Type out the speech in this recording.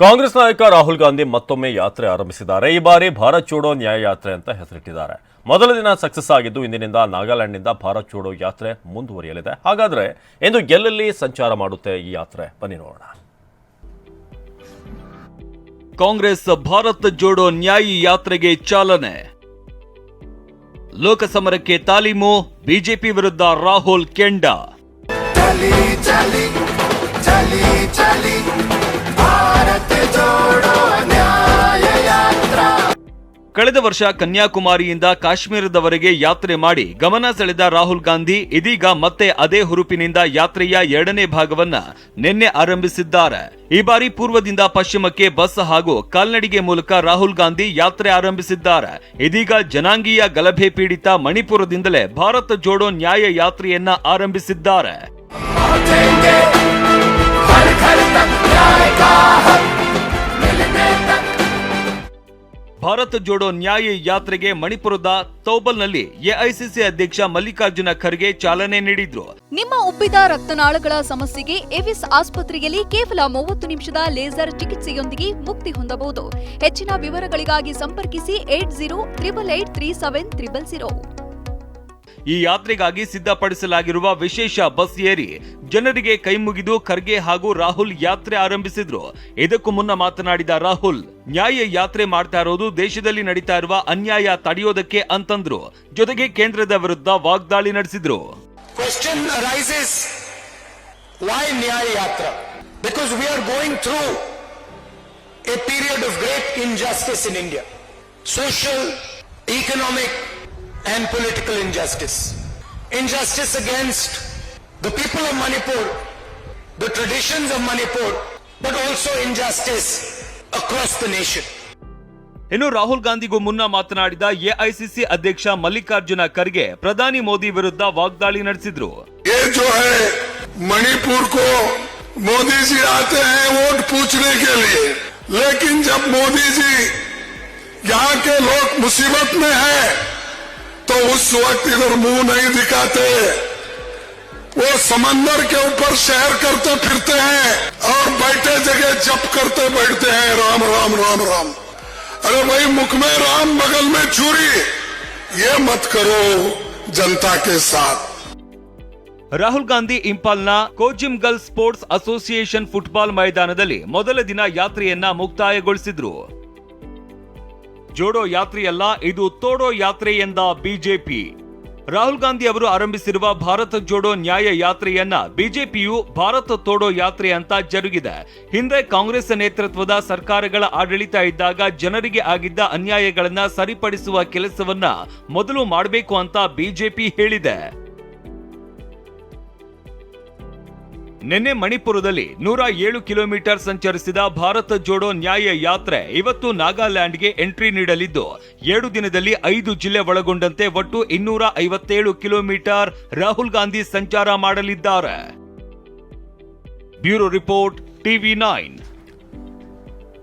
ಕಾಂಗ್ರೆಸ್ ನಾಯಕ ರಾಹುಲ್ ಗಾಂಧಿ ಮತ್ತೊಮ್ಮೆ ಯಾತ್ರೆ ಆರಂಭಿಸಿದ್ದಾರೆ. ಈ ಬಾರಿ ಭಾರತ್ ಚೋಡೋ ನ್ಯಾಯ ಯಾತ್ರೆ ಅಂತ ಹೆಸರಿಟ್ಟಿದ್ದಾರೆ. ಮೊದಲ ದಿನ ಸಕ್ಸಸ್ ಆಗಿದ್ದು ಇಂದಿನಿಂದ ನಾಗಾಲ್ಯಾಂಡ್ನಿಂದ ಭಾರತ್ ಚೋಡೋ ಯಾತ್ರೆ ಮುಂದುವರಿಯಲಿದೆ. ಹಾಗಾದ್ರೆ ಇಂದು ಎಲ್ಲೆಲ್ಲಿ ಸಂಚಾರ ಮಾಡುತ್ತೆ ಈ ಯಾತ್ರೆ? ಬನ್ನಿ ನೋಡೋಣ. ಕಾಂಗ್ರೆಸ್ ಭಾರತ್ ಜೋಡೋ ನ್ಯಾಯ ಯಾತ್ರೆಗೆ ಚಾಲನೆ. ಲೋಕಸಮರಕ್ಕೆ ತಾಲೀಮು ಬಿಜೆಪಿ ವಿರುದ್ಧ ರಾಹುಲ್ ಕೆಂಡ. ಕಳೆದ ವರ್ಷ ಕನ್ಯಾಕುಮಾರಿಯಿಂದ ಕಾಶ್ಮೀರದವರೆಗೆ ಯಾತ್ರೆ ಮಾಡಿ ಗಮನ ಸೆಳೆದ ರಾಹುಲ್ ಗಾಂಧಿ ಇದೀಗ ಮತ್ತೆ ಅದೇ ಹುರುಪಿನಿಂದ ಯಾತ್ರೆಯ ಎರಡನೇ ಭಾಗವನ್ನ ನಿನ್ನೆ ಆರಂಭಿಸಿದ್ದಾರೆ. ಈ ಬಾರಿ ಪೂರ್ವದಿಂದ ಪಶ್ಚಿಮಕ್ಕೆ ಬಸ್ ಹಾಗೂ ಕಾಲ್ನಡಿಗೆ ಮೂಲಕ ರಾಹುಲ್ ಗಾಂಧಿ ಯಾತ್ರೆ ಆರಂಭಿಸಿದ್ದಾರೆ. ಇದೀಗ ಜನಾಂಗೀಯ ಗಲಭೆ ಪೀಡಿತ ಮಣಿಪುರದಿಂದಲೇ ಭಾರತ ಜೋಡೋ ನ್ಯಾಯ ಯಾತ್ರೆಯನ್ನ ಆರಂಭಿಸಿದ್ದಾರೆ. ಭಾರತ ಜೋಡೋ ನ್ಯಾಯ ಯಾತ್ರೆಗೆ ಮಣಿಪುರದ ತೌಬಲ್ನಲ್ಲಿ ಎಐಸಿಸಿ ಅಧ್ಯಕ್ಷ ಮಲ್ಲಿಕಾರ್ಜುನ ಖರ್ಗೆ ಚಾಲನೆ ನೀಡಿದ್ರು. ನಿಮ್ಮ ಉಬ್ಬಿದ ರಕ್ತನಾಳಗಳ ಸಮಸ್ಯೆಗೆ ಎವಿಸ್ ಆಸ್ಪತ್ರೆಯಲ್ಲಿ ಕೇವಲ ಮೂವತ್ತು ನಿಮಿಷದ ಲೇಸರ್ ಚಿಕಿತ್ಸೆಯೊಂದಿಗೆ ಮುಕ್ತಿ ಹೊಂದಬಹುದು. ಹೆಚ್ಚಿನ ವಿವರಗಳಿಗಾಗಿ ಸಂಪರ್ಕಿಸಿ eight zero triple eight three seven triple zero. ಈ ಯಾತ್ರೆಗಾಗಿ ಸಿದ್ಧಪಡಿಸಲಾಗಿರುವ ವಿಶೇಷ ಬಸ್ ಏರಿ ಜನರಿಗೆ ಕೈಮುಗಿದು ಖರ್ಗೆ ಹಾಗೂ ರಾಹುಲ್ ಯಾತ್ರೆ ಆರಂಭಿಸಿದ್ರು. ಇದಕ್ಕೂ ಮುನ್ನ ಮಾತನಾಡಿದ ರಾಹುಲ್ ನ್ಯಾಯ ಯಾತ್ರೆ ಮಾಡ್ತಾ ಇರೋದು ದೇಶದಲ್ಲಿ ನಡೀತಾ ಇರುವ ಅನ್ಯಾಯ ತಡೆಯೋದಕ್ಕೆ ಅಂತಂದ್ರು. ಜೊತೆಗೆ ಕೇಂದ್ರದ ವಿರುದ್ಧ ವಾಗ್ದಾಳಿ ನಡೆಸಿದ್ರು. A period of great injustice in India. Social, economic and political injustice. Injustice against the people of Manipur, the traditions of Manipur, but also injustice across the nation. ಇನ್ನು ರಾಹುಲ್ ಗಾಂಧಿಗೂ ಮುನ್ನ ಮಾತನಾಡಿದ ಎಐಸಿಸಿ ಅಧ್ಯಕ್ಷ ಮಲ್ಲಿಕಾರ್ಜುನ ಖರ್ಗೆ ಪ್ರಧಾನಿ ಮೋದಿ ವಿರುದ್ಧ ವಾಗ್ದಾಳಿ ನಡೆಸಿದ್ರು ಮಣಿಪುರ್ ಕೋ ಮೋದಿ ಜಿ ಆತೆ ವೋಟ್ ಪೂಛನೆ ಕೆ ಲಿಯೆ ಲೇಕಿನ್ ಜಬ್ ಮೋದಿ ಜಿ ಯಹಾಂ ಕೆ ಲೋಗ್ ಮುಸೀಬತ್ ಮೇ ಹೈ तो उस वक्त इधर मुंह नहीं दिखाते वो समंदर के ऊपर शहर करते फिरते हैं और बैठे जगह जप करते बैठते हैं राम राम राम राम अरे भाई मुख में राम बगल में छुरी ये मत करो जनता के साथ ರಾಹುಲ್ ಗಾಂಧಿ ಇಂಪಾಲ್ನ ಕೋಜಿಮ್ಗಲ್ ಸ್ಪೋರ್ಟ್ಸ್ ಅಸೋಸಿಯೇಷನ್ ಫುಟ್ಬಾಲ್ ಮೈದಾನದಲ್ಲಿ ಮೊದಲ ದಿನ ಯಾತ್ರೆಯನ್ನ ಮುಕ್ತಾಯಗೊಳಿಸಿದ್ರು ಜೋಡೋ ಯಾತ್ರೆಯಲ್ಲ, ಇದು ತೋಡೋ ಯಾತ್ರೆ ಎಂದ ಬಿಜೆಪಿ. ರಾಹುಲ್ ಗಾಂಧಿ ಅವರು ಆರಂಭಿಸಿರುವ ಭಾರತ ಜೋಡೋ ನ್ಯಾಯ ಯಾತ್ರೆಯನ್ನ ಬಿಜೆಪಿಯು ಭಾರತ ತೋಡೋ ಯಾತ್ರೆ ಅಂತ ಜರುಗಿದೆ. ಹಿಂದೆ ಕಾಂಗ್ರೆಸ್ ನೇತೃತ್ವದ ಸರ್ಕಾರಗಳ ಆಡಳಿತ ಇದ್ದಾಗ ಜನರಿಗೆ ಆಗಿದ್ದ ಅನ್ಯಾಯಗಳನ್ನ ಸರಿಪಡಿಸುವ ಕೆಲಸವನ್ನ ಮೊದಲು ಮಾಡಬೇಕು ಅಂತ ಬಿಜೆಪಿ ಹೇಳಿದೆ. ನಿನ್ನೆ ಮಣಿಪುರದಲ್ಲಿ ನೂರ ಏಳು ಕಿಲೋಮೀಟರ್ ಸಂಚರಿಸಿದ ಭಾರತ ಜೋಡೋ ನ್ಯಾಯ ಯಾತ್ರೆ ಇವತ್ತು ನಾಗಾಲ್ಯಾಂಡ್ಗೆ ಎಂಟ್ರಿ ನೀಡಲಿದ್ದು, ಏಳು ದಿನದಲ್ಲಿ ಐದು ಜಿಲ್ಲೆ ಒಳಗೊಂಡಂತೆ ಒಟ್ಟು ಇನ್ನೂರ ಐವತ್ತೇಳು ಕಿಲೋಮೀಟರ್ ರಾಹುಲ್ ಗಾಂಧಿ ಸಂಚಾರ ಮಾಡಲಿದ್ದಾರೆ. Bureau report, TV nine.